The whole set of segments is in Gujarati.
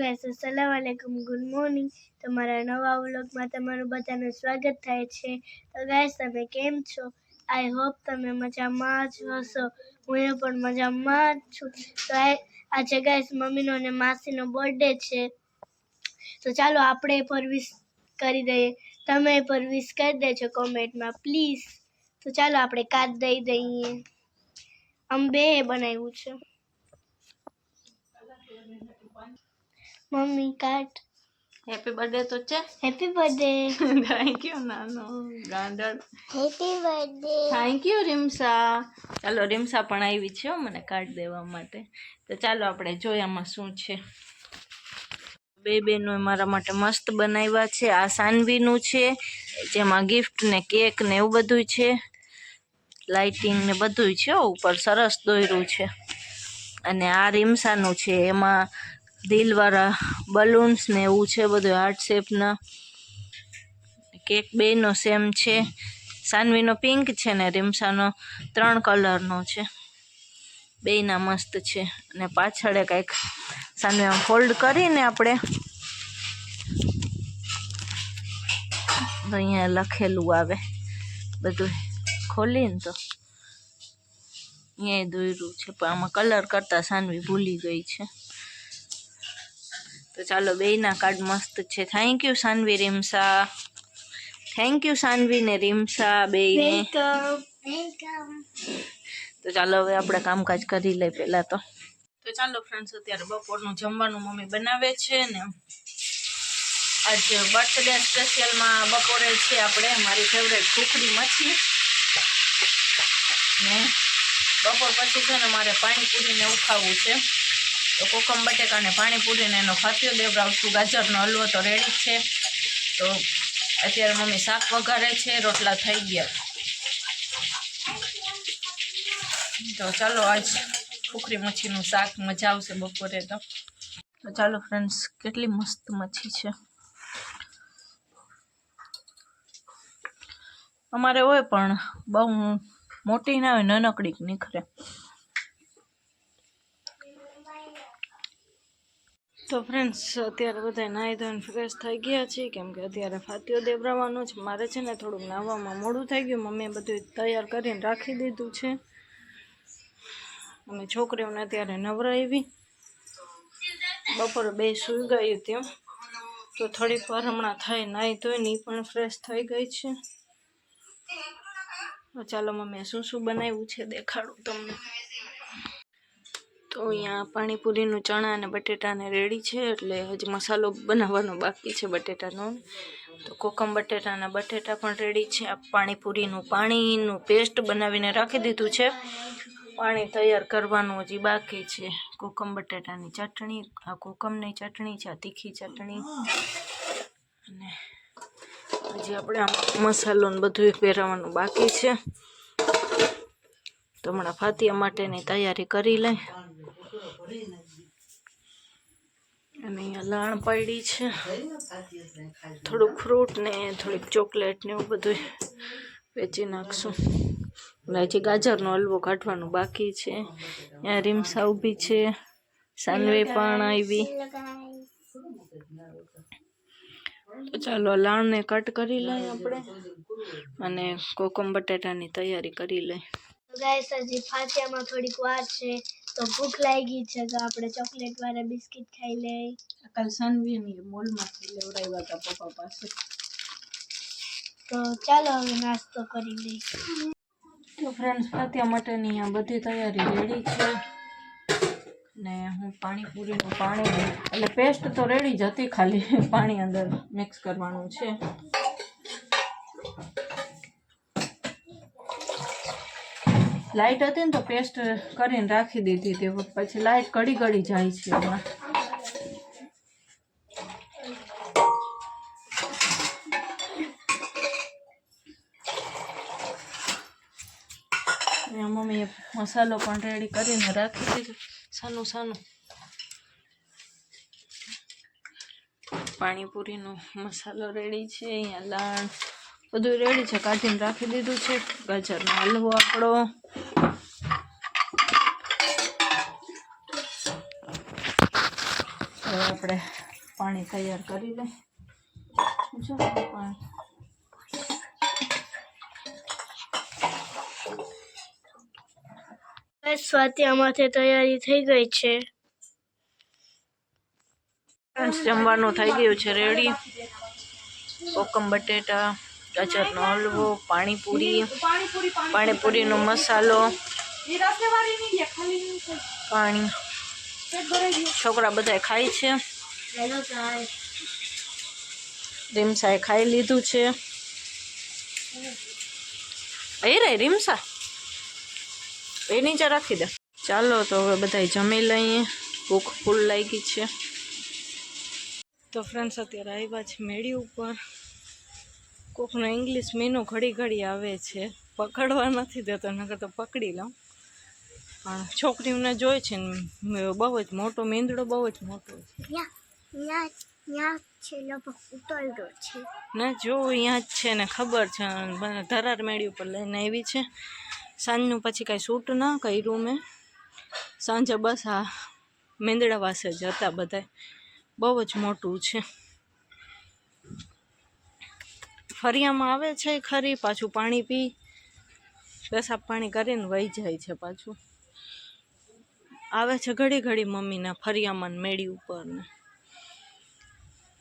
ગાઈસ અસલામ વાલેકુમ ગુડ મોર્નિંગ તમારા નવા વ્લોગમાં તમારું બધાનું સ્વાગત થાય છે. તો ગાઈસ તમે કેમ છો? આઈ હોપ તમે મજામાં જ હશો. હું પણ મજામાં જ છું. તો આજે ગાઈસ મમ્મીનો અને માસીનો બર્થડે છે. તો ચાલો આપણે પર વિશ કરી દઈએ. તમે પર વિશ કરી દેજો કોમેન્ટમાં પ્લીઝ તો ચાલો આપણે કાર્ડ દઈ દઈએ. અમે બે બનાવ્યું છે. મમ્મી કાટ હેપી બર્થડે તો છે. હેપી બર્થડે થેન્ક યુ નાનો ગાંડર happy birthday thank you Rimsa. ચાલો રીમસા પણ આવી છે મને કાર્ડ દેવા માટે. તો ચાલો આપણે જોઈએ આમાં શું છે. બે બેનો મારા માટે મસ્ત બનાવ્યા છે. આ સાનવીનું છે જેમાં ગિફ્ટ ને કેક ને એવું બધું છે. લાઇટિંગ ને બધું છે ઉપર સરસ દોર્યું છે. અને આ રીમસાનું છે એમાં દિલવાળા બલૂન્સ ને એવું છે, બધું હાર્ટ શેપના કેક બેનો સેમ છે. સાનવીનો પિંક છે ને, રીમસાનો ત્રણ કલરનો છે. બેયના મસ્ત છે. અને પાછળ કંઈક સાનવી આમ ફોલ્ડ કરીને આપણે અહીંયા લખેલું આવે. બધું ખોલીને તો અહીંયા દોર્યું છે, પણ આમાં કલર કરતાં સાનવી ભૂલી ગઈ છે. તો ચાલો બેયના કાર્ડ મસ્ત છે. Thank you Sanvi Rimsa thank you Sanvi ને રીમસા બેયને. તો ચાલો હવે આપણે કામકાજ કરી લઈએ પહેલાં તો. તો ચાલો ફ્રેન્ડ્સ અત્યારે બપોરનું જમવાનું મમ્મી બનાવે છે ને. આજ બર્થડે સ્પેશિયલમાં બપોરે છે આપણે મારી ફેવરેટ કુકડી મચ્છી. ને બપોર પછી છે ને મારે પાણીપુરીને ઉખાવવું છે. તો કોકમ બટેકાને પાણીપુરીને એનો ફાતિયો દેવડાવશું ગાજરનો હલવો તો રેડી જ છે. તો અત્યારે મમ્મી શાક વઘારે છે, રોટલા થઈ ગયા. તો ચાલો આજ ખુખરી મચ્છીનું શાક મજા આવશે બપોરે તો. તો ચાલો ફ્રેન્ડ્સ કેટલી મસ્ત મચ્છી છે. અમારે હોય પણ બહુ મોટી ના હોય, નાનકડી જ તો ફ્રેન્ડ્સ અત્યારે બધા નાહી ધોઈને ફ્રેશ થઈ ગયા છે. કેમ કે અત્યારે ફાતીઓ દેવરાવાનો છે મારે છે ને થોડુંક નાહવામાં મોડું થઈ ગયું. મમ્મીએ બધું તૈયાર કરીને રાખી દીધું છે. અને છોકરીઓને અત્યારે નવરાવી બપોરે બે સૂઈ ગયું ત્યાં. તો થોડીક વાર હમણાં થાય નાહી ધોઈને એ પણ ફ્રેશ થઈ ગઈ છે. ચાલો મમ્મીએ શું શું બનાવ્યું છે દેખાડું તમને. તો અહીંયા પાણીપુરીનું ચણા અને બટેટાને રેડી છે, એટલે હજી મસાલો બનાવવાનો બાકી છે બટેટાનો. તો કોકમ બટેટાના બટેટા પણ રેડી છે. આ પાણીપુરીનું પાણીનું પેસ્ટ બનાવીને રાખી દીધું છે. પાણી તૈયાર કરવાનું હજી બાકી છે. કોકમ બટેટાની ચટણી, આ કોકમની ચટણી છે, આ તીખી ચટણી. અને હજી આપણે આમ મસાલો ને બધું પહેરાવાનું બાકી છે. તો હમણાં ફાતિયા માટેની તૈયારી કરી લઈ. અને અહીંયા લાણ પડી છે. થોડુંક ફ્રૂટ ને થોડીક ચોકલેટ ને એવું બધું વેચી નાખશું. અને હજી ગાજરનો હલવો કાઢવાનો બાકી છે. ત્યાં રીમસા ઊભી છે. સાનવી પણ આવી. તો ચાલો લાણને કટ કરી લઈએ આપણે. અને કોકમ બટેટાની તૈયારી કરી લઈએ. ગાય હજી ફાતિયામાં થોડીક વાર છે. તો ભૂખ લાગી છે તો આપણે ચોકલેટ વાળા બિસ્કિટ ખાઈ લે કાલ સાનવીની મોલમાંથી લેવડાવ્યા હતા પપ્પા પાસે. તો ચાલો હવે નાસ્તો કરી લઈ તો ફ્રેન્ડ્સ ફાતિયા માટેની આ બધી તૈયારી રેડી છે. ને હું પાણીપુરીનું પાણી એટલે પેસ્ટ તો રેડી જ હતી ખાલી પાણી અંદર મિક્સ કરવાનું છે. લાઇટ હતી ને તો પેસ્ટ કરીને રાખી દીધી તે પછી લાઇટ કડી કડી જાય છે એમાં. મમ્મીએ મસાલો પણ રેડી કરીને રાખી દીધો. સાનું સાનું. પાણીપુરીનો મસાલો રેડી છે, અહીંયા લાણ બધું રેડી છે. કાઢીને રાખી દીધું છે. ગાજરનો હલવો આપણો. હવે આપણે પાણી તૈયાર કરી લઈ જો પાણી. સ્વાતિ અમારે તૈયારી થઈ ગઈ છે. જમવાનું થઈ ગયું છે રેડી. કોકમ બટેટા ગાજરનો હલવો પાણીપુરી પાણીપુરીનો મસાલો. પાણી. છોકરા બધા ખાય છે. રીમસાએ ખાઈ લીધું છે. એ રે રીમસા. એ નીચે રાખી દે. ચાલો તો હવે બધા જમી લઈએ. ભૂખ ફૂલ લાગી છે. તો ફ્રેન્ડ્સ અત્યારે આવ્યા છે મેળી ઉપર. કોકનો ઇંગ્લિશ મીનો ઘડી ઘડી આવે છે. પકડવા નથી દેતો, નકર તો પકડી લઉં. પણ છોકરીઓને જોઈ છે ને બહુ જ મોટો મેંદડો બહુ જ મોટો છે. ને જો અહીંયા જ છે ને ખબર છે ધરાર મેળી ઉપર લઈને આવી છે. સાંજનું પછી કાંઈ શૂટ ના કર્યું મેં. સાંજે બસ આ મેંદડા પાસે જ હતા બધા બહુ જ મોટું છે. ફરિયામાં આવે છે ખરી પાછું પાણી પી પેશાબ પાણી કરીને વહી જાય છે પાછું. આવે છે ઘડી ઘડી મમ્મીના ફરિયામાં મેળી ઉપર ને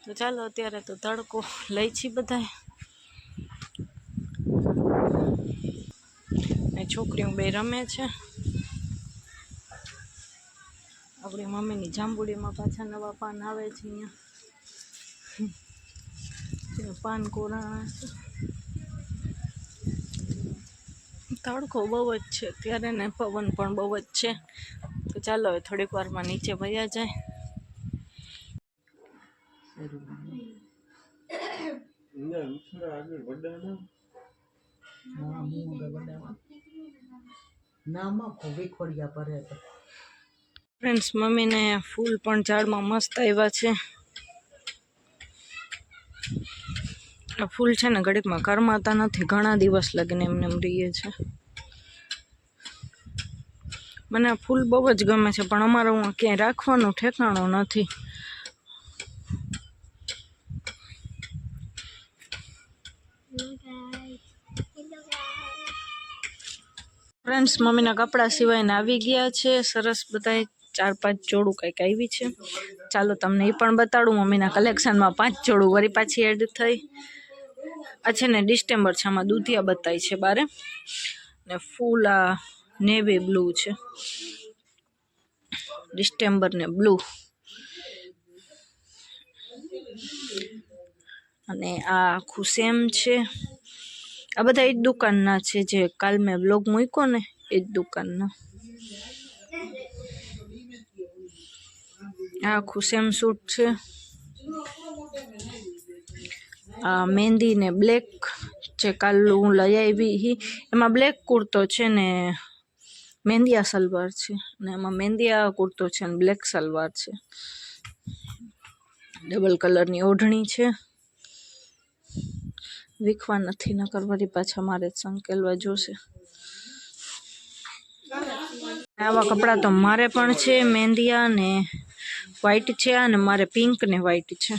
તો ચાલો અત્યારે તો તડકો લઈ છી બધા ને છોકરીઓ બે રમે છે. આપણી મમ્મીની જાંબુડીમાં પાછા નવા પાન આવે છે અહીંયા. પાન કોરાણા છે. તડકો બહુ જ છે ત્યારે ને પવન પણ બહુ જ છે. ચાલો હવે થોડીક વારમાં નીચે વયા જાય. ફ્રેન્ડ્સ મમ્મીને ફૂલ પણ ઝાડમાં મસ્ત આવ્યા છે. આ ફૂલ છે ને ઘડીકમાં કરમાતા નથી, ઘણા દિવસ લગીને એમને એમ રહીએ છે. મને ફૂલ બહુ જ ગમે છે, પણ અમારે હું ક્યાંય રાખવાનું, ઠેકાણું નથી. ફ્રેન્ડ્સ મમ્મીના કપડાં સિવાયને આવી ગયા છે. સરસ બધાય ચાર પાંચ જોડું કંઈક આવી છે. ચાલો તમને એ પણ બતાડું. મમ્મીના કલેક્શનમાં પાંચ જોડું વળી પાછી એડ થઈ. આ છે ને ડિસ્ટેમ્બર છે દૂધિયા બતાવી છે બારે. ને ફૂલ આ નેવી બ્લુ છે. ડિસ્ટેમ્બર ને બ્લુ. અને આ આખું સેમ છે. આ બધા એ જ દુકાનના છે જે કાલ મેં બ્લોગ મૂક્યો ને એ જ દુકાનના. આખું સેમ સૂટ છે. આ મહેંદી ને બ્લેક જે કાલ હું લઈ આવી એમાં બ્લેક કુર્તો છે ને મહેંદિયા સલવાર છે ને એમાં મહેંદીયા કુર્તો છે ને બ્લેક સલવાર છે. ડબલ કલરની ઓઢણી છે. વીખવા નથી ન કરવાની પાછા મારે સંકેલવા જોશે. આવા કપડાં તો મારે પણ છે મહેંદીયા ને વ્હાઈટ છે અને મારે પિંક ને વ્હાઈટ છે.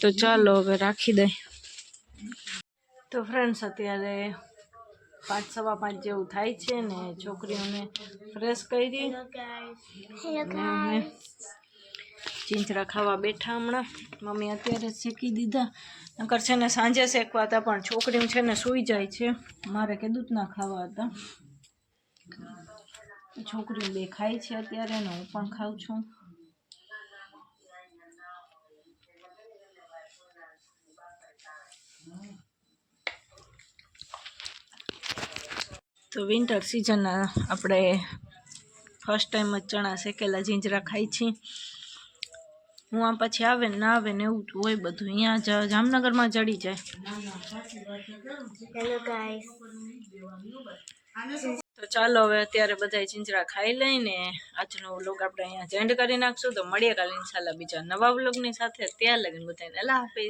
તો ચાલો હવે રાખી દઈ તો ફ્રેન્ડ્સ અત્યારે પાંચ સવા પાંચ જેવું થાય છે ને છોકરીઓને ફ્રેશ કરી. ચીંચરા ખાવા બેઠા હમણાં. મમ્મી અત્યારે શેકી દીધા. નકર છે ને સાંજે શેકવા હતા પણ છોકરીઓ છે ને સૂઈ જાય છે. મારે કીધું જ ના ખાવા હતા. છોકરીઓ બે ખાય છે અત્યારે ને હું પણ ખાઉં છું. તો વિન્ટર સિઝનના આપણે ફર્સ્ટ ટાઈમ જ ચણા શેકેલા જીંજરા ખાઈ છીએ. હું આમ પછી આવે ને ના આવે ને એવું હોય બધું. અહીંયા જ જામનગરમાં જડી જાય. તો ચાલો હવે અત્યારે બધા જીંજરા ખાઈ લઈને આજનો વ્લોગ આપણે અહીંયા જેન્ડ કરી નાખશું. તો મળીએ કાલે ઇન્શાલ્લાહ બીજા નવા વ્લોગની સાથે. ત્યાં લગન બધાને અલ્લાહ હાફિઝ.